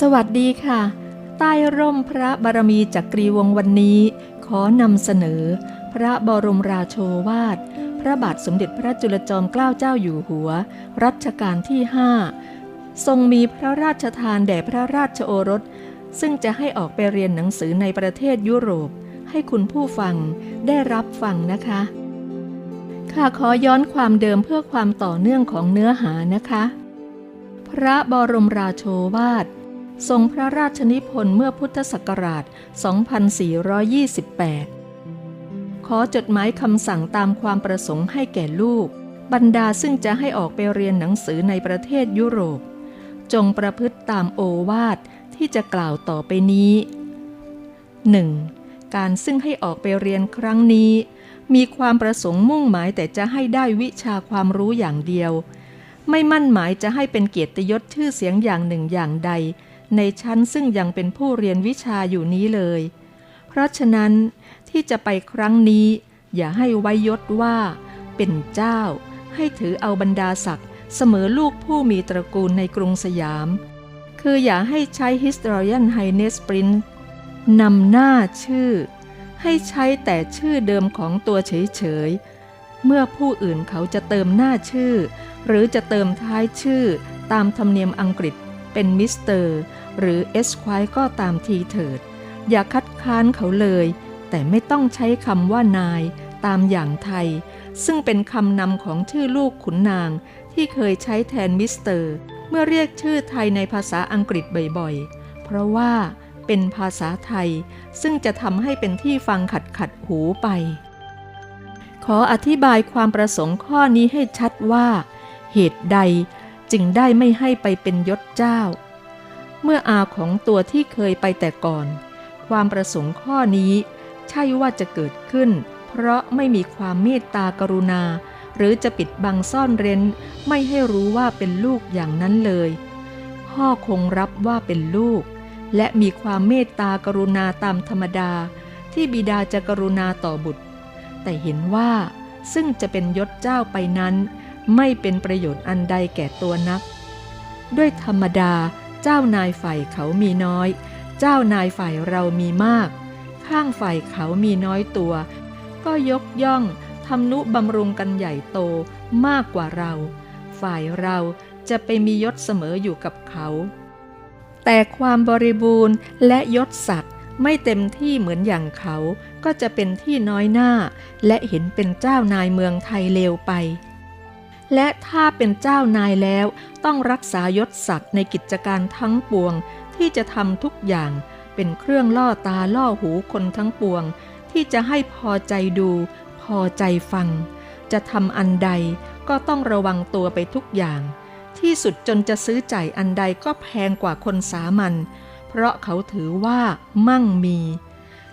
สวัสดีค่ะ ใต้ร่มพระบารมีจักรีวงวันนี้ ขอนำเสนอ พระบรมราโชวาท พระบาทสมเด็จพระจุลจอมเกล้าเจ้าอยู่หัว รัชกาลที่ 5 ทรงมีพระราชทานแด่พระราชโอรส ซึ่งจะให้ออกไปเรียนหนังสือในประเทศยุโรป ให้คุณผู้ฟังได้รับฟังนะคะค่ะขอย้อนความเดิมเพื่อความต่อเนื่องของเนื้อหานะคะ พระบรมราโชวาท ทรงพระราชนิพนธ์เมื่อพุทธศักราช 2428 ขอจดหมายคำสั่งตามความประสงค์ให้แก่ลูก บรรดาซึ่งจะให้ออกไปเรียนหนังสือในประเทศยุโรป จงประพฤติตามโอวาทที่จะกล่าวต่อไปนี้ 1. การซึ่งให้ออกไปเรียนครั้งนี้ มีความประสงค์มุ่งหมายแต่จะให้ได้วิชาความรู้อย่างเดียว ไม่มั่นหมายจะให้เป็นเกียรติยศชื่อเสียงอย่างหนึ่งอย่างใด ในชั้นซึ่งยังเป็นผู้เรียนวิชาอยู่นี้เลย เพราะฉะนั้นที่จะไปครั้งนี้ อย่าให้ไว้ยศว่า เป็นเจ้า ให้ถือเอาบรรดาศักดิ์เสมอลูกผู้มีตระกูลในกรุงสยาม คืออย่าให้ใช้ Historian Highness Prince นำหน้าชื่อ ให้ใช้แต่ชื่อเดิมของตัวเฉยๆ เมื่อผู้อื่นเขาจะเติมหน้าชื่อ หรือจะเติมท้ายชื่อตามธรรมเนียมอังกฤษ เป็นมิสเตอร์หรือเอสควายก็ตามทีเถิด อย่าคัดค้านเขาเลย แต่ไม่ต้องใช้คำว่านายตามอย่างไทย ซึ่งเป็นคำนำของชื่อลูกขุนนางที่เคยใช้แทนมิสเตอร์ เมื่อเรียกชื่อไทยในภาษาอังกฤษบ่อยๆ เพราะว่าเป็นภาษาไทย ซึ่งจะทำให้เป็นที่ฟังขัดขัดหูไป ขออธิบายความประสงค์ข้อนี้ให้ชัดว่า เหตุใด จึงได้ไม่ให้ไปเป็นยศเจ้า เมื่ออาของตัวที่เคยไปแต่ก่อน ความประสงค์ข้อนี้ ใช่ว่าจะเกิดขึ้น เพราะไม่มีความเมตตากรุณา หรือจะปิดบังซ่อนเร้น ไม่ให้รู้ว่าเป็นลูกอย่างนั้นเลย พ่อคงรับว่าเป็นลูก และมีความเมตตากรุณาตามธรรมดา ที่บิดาจะกรุณาต่อบุตร แต่เห็นว่าซึ่งจะเป็นยศเจ้าไปนั้น ไม่เป็นประโยชน์อันใดแก่ตัวนัก ด้วยธรรมดาเจ้านายฝ่ายเขามีน้อย เจ้านายฝ่ายเรามีมาก ข้างฝ่ายเขามีน้อยตัว ก็ยกย่องทำนุบำรุงกันใหญ่โตมากกว่าเรา ฝ่ายเราจะไปมียศเสมออยู่กับเขา แต่ความบริบูรณ์และยศศักดิ์ไม่เต็มที่เหมือนอย่างเขา ก็จะเป็นที่น้อยหน้า และเห็นเป็นเจ้านายเมืองไทยเลวไป และถ้าเป็นเจ้านายแล้ว ต้องรักษายศศักดิ์ในกิจการทั้งปวง ที่จะทำทุกอย่าง เป็นเครื่องล่อตาล่อหูคนทั้งปวง ที่จะให้พอใจดู พอใจฟัง จะทำอันใดก็ต้องระวังตัวไปทุกอย่าง ที่สุดจนจะซื้อจ่ายอันใดก็แพงกว่าคนสามัญเพราะเขาถือว่ามั่งมี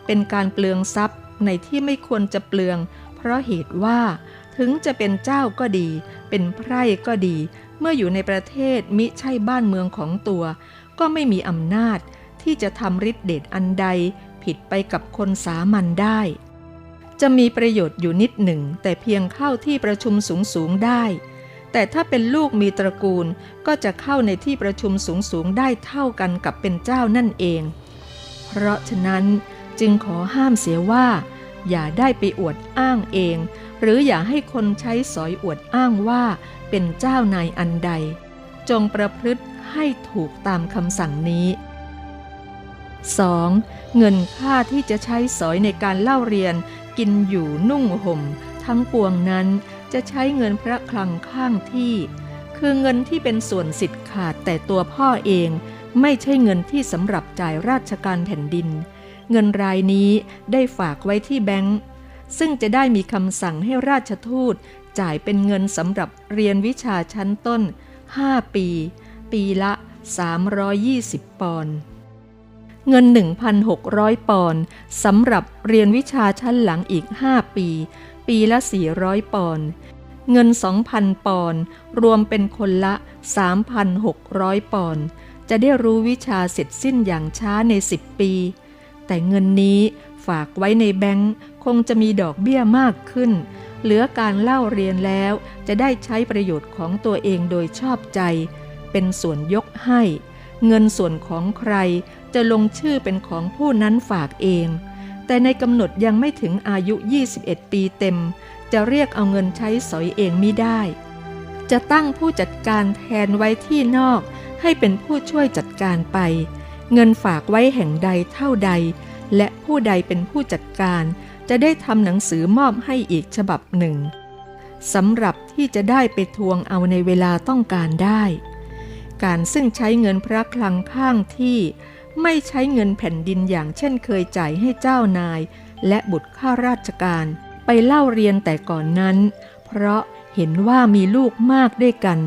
เป็นการเปลืองทรัพย์ในที่ไม่ควรจะเปลือง เพราะเหตุว่า ถึงจะเป็นเจ้าก็ดี เป็นไพร่ก็ดี เมื่ออยู่ในประเทศมิใช่บ้านเมืองของตัว ก็ไม่มีอำนาจที่จะทำฤทธิเดชอันใด ผิดไปกับคนสามัญได้ จะมีประโยชน์อยู่นิดหนึ่ง แต่เพียงเข้าที่ประชุมสูงสูงได้ แต่ถ้าเป็นลูกมีตระกูลก็จะเข้าในที่ประชุมสูงสูงได้เท่ากันกับเป็นเจ้านั่นเอง เพราะฉะนั้นจึงขอห้ามเสียว่า อย่าได้ไปอวดอ้างเอง หรืออย่าให้คนใช้สอยอวดอ้างว่าเป็นเจ้านายอันใด จงประพฤติให้ถูกตามคำสั่งนี้ 2. เงินค่าที่จะใช้สอยในการเล่าเรียน กินอยู่นุ่งห่ม ทั้งปวงนั้นจะใช้เงินพระคลังข้างที่ คือเงินที่เป็นส่วนสิทธิ์ขาดแต่ตัวพ่อเอง ไม่ใช่เงินที่สำหรับจ่ายราชการแผ่นดิน เงินรายนี้ได้ฝากไว้ที่แบงก์ ซึ่งจะได้มีคำสั่งให้ราชทูตจ่ายเป็นเงินสำหรับเรียนวิชาชั้นต้น 5 ปี ปีละ 320 ปอนด์เงิน 1,600 ปอนด์สำหรับเรียนวิชาชั้นหลังอีก 5 ปี ปีละ 400 ปอนด์เงิน 2,000 ปอนด์รวมเป็นคนละ 3,600 ปอนด์จะได้รู้วิชาเสร็จสิ้นอย่างช้าใน 10 ปี แต่เงินนี้ฝากไว้ในแบงก์ คงจะมีดอกเบี้ยมากขึ้น เหลือการเล่าเรียนแล้วจะได้ใช้ประโยชน์ของตัวเองโดยชอบใจ เป็นส่วนยกให้ เงินส่วนของใครจะลงชื่อเป็นของผู้นั้นฝากเอง แต่ในกำหนดยังไม่ถึงอายุ 21 ปีเต็ม จะเรียกเอาเงินใช้สอยเองไม่ได้ จะตั้งผู้จัดการแทนไว้ที่นอก ให้เป็นผู้ช่วยจัดการไป เงินฝากไว้แห่งใดเท่าใด และผู้ใดเป็นผู้จัดการ จะได้ทำหนังสือมอบให้อีกฉบับหนึ่งสำหรับที่จะได้ไปทวงเอาในเวลาต้องการได้ การซึ่งใช้เงินพระคลังข้างที่ไม่ใช้เงินแผ่นดินอย่างเช่นเคยจ่ายให้เจ้านาย และบุตรข้าราชการไปเล่าเรียนแต่ก่อนนั้น เพราะเห็นว่ามีลูกมากด้วยกัน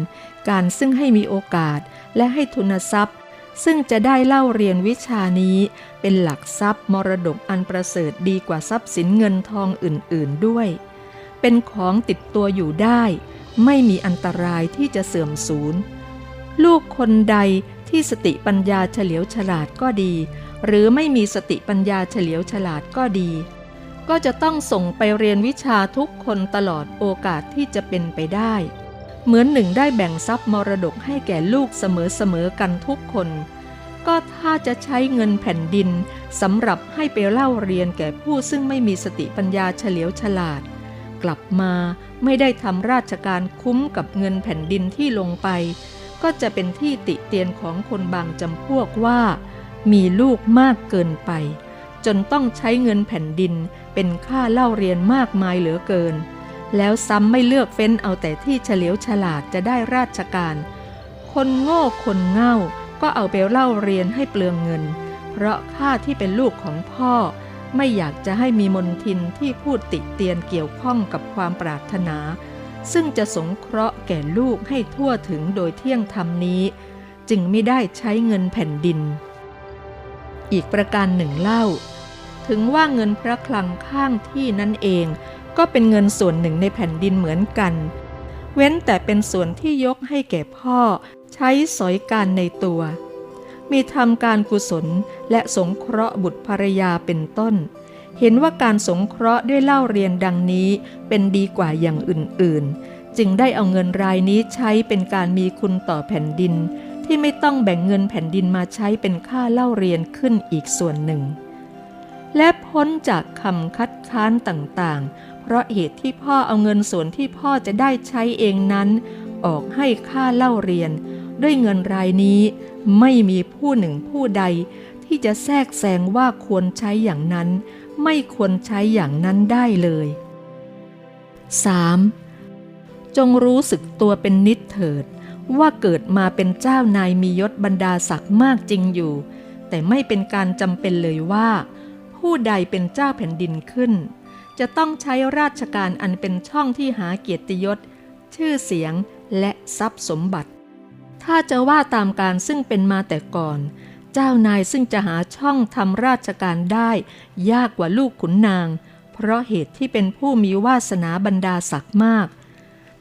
การซึ่งให้มีโอกาสและให้ทุนทรัพย์ ซึ่งจะได้เล่าเรียนวิชานี้เป็นหลักทรัพย์มรดกอันประเสริฐดีกว่าทรัพย์สินเงินทองอื่น ๆด้วย เป็นของติดตัวอยู่ได้ ไม่มีอันตรายที่จะเสื่อมสูญ ลูกคนใดที่สติปัญญาเฉลียวฉลาดก็ดี หรือไม่มีสติปัญญาเฉลียวฉลาดก็ดี ก็จะต้องส่งไปเรียนวิชาทุกคนตลอดโอกาสที่จะเป็นไปได้ เหมือนหนึ่งได้แบ่งทรัพย์มรดกให้แก่ลูกเสมอๆกันทุกคน ก็ถ้าจะใช้เงินแผ่นดินสำหรับให้ไปเล่าเรียนแก่ผู้ซึ่งไม่มีสติปัญญาเฉลียวฉลาด กลับมาไม่ได้ทำราชการคุ้มกับเงินแผ่นดินที่ลงไป ก็จะเป็นที่ติเตียนของคนบางจำพวกว่า มีลูกมากเกินไป จนต้องใช้เงินแผ่นดินเป็นค่าเล่าเรียนมากมายเหลือเกิน แล้วซ้ำไม่เลือกเฟ้นเอาแต่ที่เฉลียวฉลาดจะได้ราชการ คนโง่คนเง่าก็เอาไปเล่าเรียนให้เปลืองเงิน เพราะข้าที่เป็นลูกของพ่อ ไม่อยากจะให้มีมนทินที่พูดติเตียนเกี่ยวข้องกับความปรารถนา ซึ่งจะสงเคราะห์แก่ลูกให้ทั่วถึงโดยเที่ยงธรรมนี้ จึงไม่ได้ใช้เงินแผ่นดิน อีกประการหนึ่งเล่า ถึงว่าเงินพระคลังข้างที่นั่นเอง ก็เป็นเงินส่วนหนึ่งในแผ่นดินเหมือนกัน เว้นแต่เป็นส่วนที่ยกให้แก่พ่อใช้สอยการในตัว มีทำการกุศลและสงเคราะห์บุตรภรยาเป็นต้น เห็นว่าการสงเคราะห์ด้วยเล่าเรียนดังนี้เป็นดีกว่าอย่างอื่นๆ จึงได้เอาเงินรายนี้ใช้เป็นการมีคุณต่อแผ่นดิน ที่ไม่ต้องแบ่งเงินแผ่นดินมาใช้เป็นค่าเล่าเรียนขึ้นอีกส่วนหนึ่ง และพ้นจากคำคัดค้านต่างๆ เพราะเหตุที่พ่อเอาเงินส่วนที่พ่อจะได้ใช้เองนั้น ออกให้ค่าเล่าเรียน ด้วยเงินรายนี้ไม่มีผู้หนึ่งผู้ใด ที่จะแทรกแซงว่าควรใช้อย่างนั้น ไม่ควรใช้อย่างนั้นได้เลย 3. จงรู้สึกตัวเป็นนิดเถิด ว่าเกิดมาเป็นเจ้านายมียศบรรดาศักดิ์มากจริงอยู่ แต่ไม่เป็นการจำเป็นเลยว่า ผู้ใดเป็นเจ้าแผ่นดินขึ้น จะต้องใช้ราชการอันเป็นช่องที่หาเกียรติยศ ชื่อเสียงและทรัพย์สมบัติ ถ้าจะว่าตามการซึ่งเป็นมาแต่ก่อน เจ้านายซึ่งจะหาช่องทำราชการได้ ยากกว่าลูกขุนนาง เพราะเหตุที่เป็นผู้มีวาสนาบรรดาศักดิ์มาก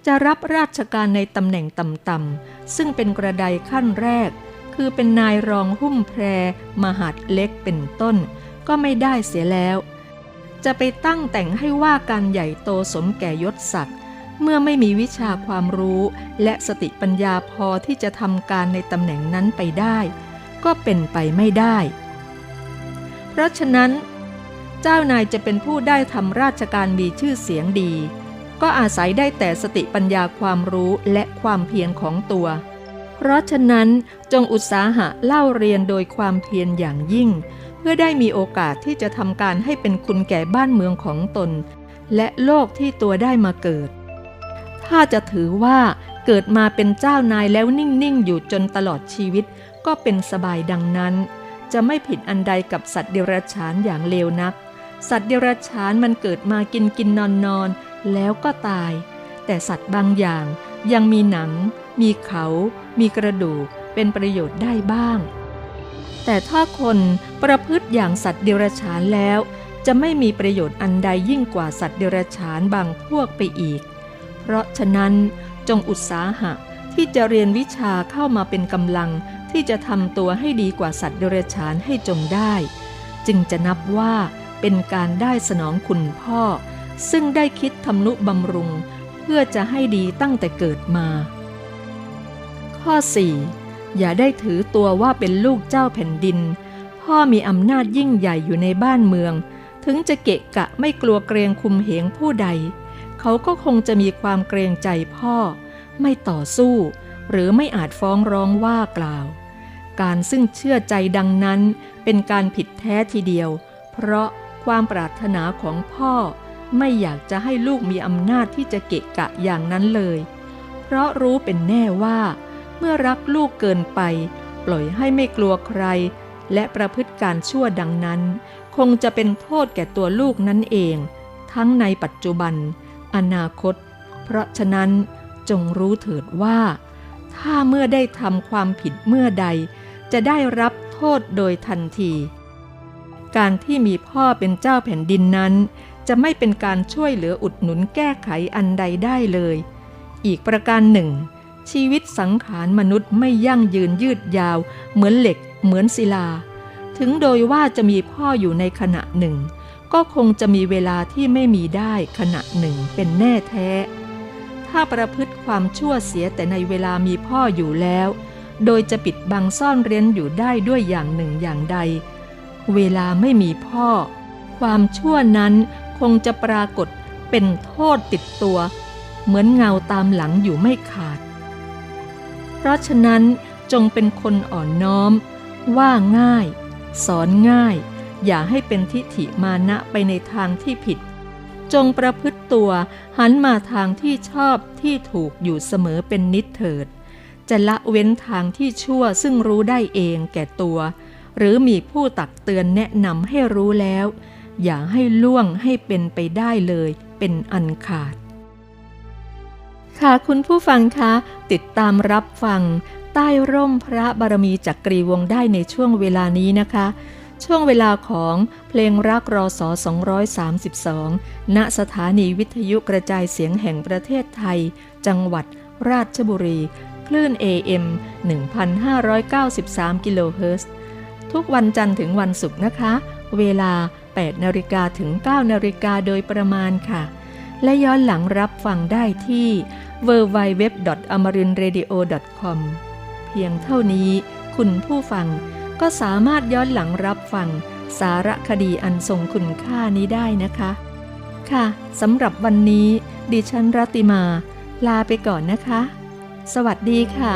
จะรับราชการในตำแหน่งต่ำๆ ซึ่งเป็นกระไดขั้นแรก คือเป็นนายรองหุ้มแพร มหาดเล็กเป็นต้น ก็ไม่ได้เสียแล้ว จะไปตั้งแต่งให้ว่าการใหญ่โตสมแก่ยศศักดิ์เมื่อไม่มีวิชาความรู้และสติปัญญาพอที่จะทำการในตำแหน่งนั้นไปได้ ก็เป็นไปไม่ได้ เพราะฉะนั้น เจ้านายจะเป็นผู้ได้ทำราชการมีชื่อเสียงดี ก็อาศัยได้แต่สติปัญญาความรู้และความเพียรของตัว เพราะฉะนั้นจงอุตสาหะเล่าเรียนโดยความเพียรอย่างยิ่ง เพื่อได้มีโอกาสที่จะทำการให้เป็นคุณแก่บ้านเมืองของตน และโลกที่ตัวได้มาเกิด ถ้าจะถือว่าเกิดมาเป็นเจ้านายแล้วนิ่ง ๆ อยู่จนตลอดชีวิตก็เป็นสบายดังนั้น จะไม่ผิดอันใดกับสัตว์เดรัจฉานอย่างเลวนัก สัตว์เดรัจฉานมันเกิดมากินกินนอนนอนแล้วก็ตาย แต่สัตว์บางอย่างยังมีหนัง มีเขา มีกระดูกเป็นประโยชน์ได้บ้าง แต่ถ้าคน ประพฤติอย่างสัตว์เดรัจฉานแล้ว จะไม่มีประโยชน์อันใดยิ่งกว่าสัตว์เดรัจฉานบางพวกไปอีก เพราะฉะนั้นจงอุตสาหะที่จะเรียนวิชาเข้ามาเป็นกำลังที่จะทำตัวให้ดีกว่าสัตว์เดรัจฉานให้จงได้ จึงจะนับว่าเป็นการได้สนองคุณพ่อ ซึ่งได้คิดทำนุบำรุง เพื่อจะให้ดีตั้งแต่เกิดมา ข้อ 4. อย่าได้ถือตัวว่าเป็นลูกเจ้าแผ่นดิน พ่อมีอำนาจยิ่งใหญ่อยู่ในบ้านเมือง ถึงจะเกะกะไม่กลัวเกรงคุมเหงผู้ใด เขาก็คงจะมีความเกรงใจพ่อ ไม่ต่อสู้ หรือไม่อาจฟ้องร้องว่ากล่าว การซึ่งเชื่อใจดังนั้นเป็นการผิดแท้ทีเดียว เพราะความปรารถนาของพ่อ ไม่อยากจะให้ลูกมีอำนาจที่จะเกะกะอย่างนั้นเลย เพราะรู้เป็นแน่ว่า เมื่อรักลูกเกินไป ปล่อยให้ไม่กลัวใคร และประพฤติการชั่วดังนั้น คงจะเป็นโทษแก่ตัวลูกนั่นเอง ทั้งในปัจจุบัน อนาคต เพราะฉะนั้นจงรู้เถิดว่า ถ้าเมื่อได้ทำความผิดเมื่อใด จะได้รับโทษโดยทันที การที่มีพ่อเป็นเจ้าแผ่นดินนั้น จะไม่เป็นการช่วยเหลืออุดหนุนแก้ไขอันใดได้เลย อีกประการหนึ่ง ชีวิตสังขารมนุษย์ไม่ยั่งยืนยืดยาว เหมือนเหล็ก เหมือนศิลา ถึงโดยว่าจะมีพ่ออยู่ในขณะหนึ่ง ก็คงจะมีเวลาที่ไม่มีได้ขณะหนึ่งเป็นแน่แท้ ถ้าประพฤติความชั่วเสียแต่ในเวลามีพ่ออยู่แล้ว โดยจะปิดบังซ่อนเร้นอยู่ได้ด้วยอย่างหนึ่งอย่างใด เวลาไม่มีพ่อ ความชั่วนั้นคงจะปรากฏเป็นโทษติดตัว เหมือนเงาตามหลังอยู่ไม่ขาด เพราะฉะนั้นจงเป็นคนอ่อนน้อม ว่าง่าย สอนง่าย อย่าให้เป็นทิฐิมานะไปในทางที่ผิด จงประพฤติตัวหันมาทางที่ชอบที่ถูกอยู่เสมอเป็นนิดเถิด จะละเว้นทางที่ชั่วซึ่งรู้ได้เองแก่ตัว หรือมีผู้ตักเตือนแนะนำให้รู้แล้ว อย่าให้ล่วงให้เป็นไปได้เลยเป็นอันขาด ค่ะคุณผู้ฟังคะ ติดตามรับฟัง ใต้ร่มพระบารมีจักรีวงได้ในช่วงเวลานี้นะคะ ช่วงเวลาของเพลงรักรอสอ232 ณสถานีวิทยุกระจายเสียงแห่งประเทศไทย จังหวัดราชบุรี คลื่น AM 1593 กิโลเฮิรตซ์ทุกวันจันทร์ถึงวันศุกร์นะคะ เวลา 8 นาฬิกาถึง 9 นาฬิกาโดยประมาณค่ะ และย้อนหลังรับฟังได้ที่ www.amarinradio.com เพียงเท่านี้คุณผู้ฟังก็สามารถย้อนหลังรับฟัง สารคดีอันทรงคุณค่านี้ได้นะคะ ค่ะสำหรับวันนี้ ดิฉันรัติมา ลาไปก่อนนะคะ สวัสดีค่ะ